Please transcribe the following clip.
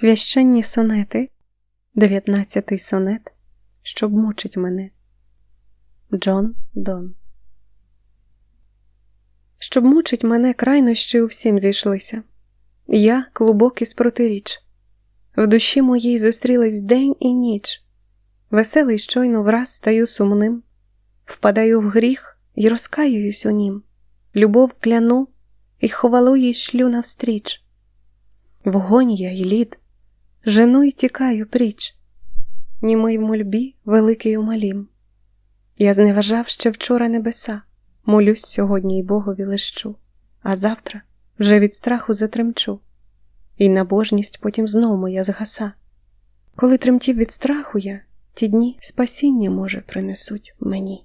Священні сонети, дев'ятнадцятий сонет, щоб мучить мене. Джон Дон. Щоб мучить мене крайнощі всім зійшлися. Я клубок із протиріч. В душі моїй зустрілись день і ніч. Веселий щойно враз стаю сумним, впадаю в гріх і розкаююсь у нім. Любов кляну і хвалу їй шлю навстріч. Вогонь я й лід, жену й тікаю пріч, німий в мольбі великий у малім. Я зневажав ще вчора небеса, молюсь сьогодні й Богові лищу, а завтра вже від страху затремчу, і набожність потім знов моя згаса. Коли тремтів від страху я, ті дні спасіння, може, принесуть мені.